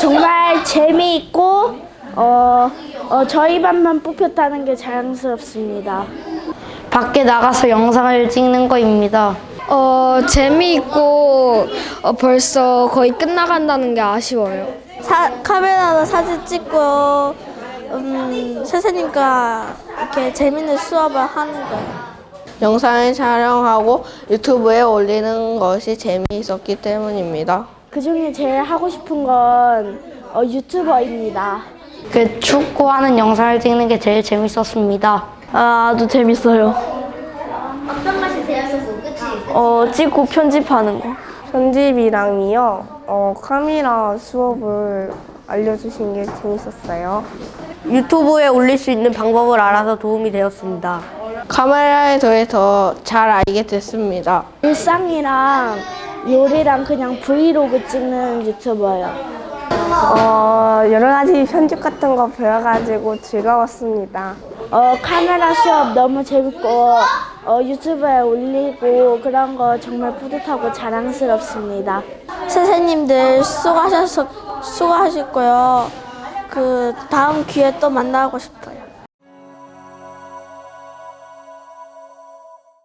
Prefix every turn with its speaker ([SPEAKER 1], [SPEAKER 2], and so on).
[SPEAKER 1] 정말 재미있고 어, 어, 저희 반만 뽑혔다는 게 자랑스럽습니다.
[SPEAKER 2] 밖에 나가서 영상을 찍는 거입니다.
[SPEAKER 3] 어, 재미있고 어, 벌써 거의 끝나간다는 게 아쉬워요.
[SPEAKER 4] 사, 카메라로 사진 찍고 음, 선생님과 이렇게 재밌는 수업을 하는 거예요.
[SPEAKER 5] 영상을 촬영하고 유튜브에 올리는 것이 재미있었기 때문입니다.
[SPEAKER 1] 그 중에 제일 하고 싶은 건 어, 유튜버입니다.
[SPEAKER 2] 그 축구하는 영상을 찍는 게 제일 재밌었습니다.
[SPEAKER 4] 아, 아주 재밌어요. 어떤 맛이 재밌었어, 그치? 어, 찍고 편집하는 거.
[SPEAKER 6] 편집이랑이요. 어, 카메라 수업을 알려주신 게 재밌었어요.
[SPEAKER 5] 유튜브에 올릴 수 있는 방법을 알아서 도움이 되었습니다. 카메라에 대해 더잘 알게 됐습니다.
[SPEAKER 1] 일상이랑 요리랑 그냥 브이로그 찍는 유튜버예요.
[SPEAKER 6] 어, 여러 가지 편집 같은 거 배워가지고 즐거웠습니다.
[SPEAKER 1] 어, 카메라 수업 너무 재밌고 어, 유튜브에 올리고 그런 거 정말 뿌듯하고 자랑스럽습니다.
[SPEAKER 4] 선생님들 수고하셔서 수고하셨고요. 그 다음 기회에 또 만나고 싶어요.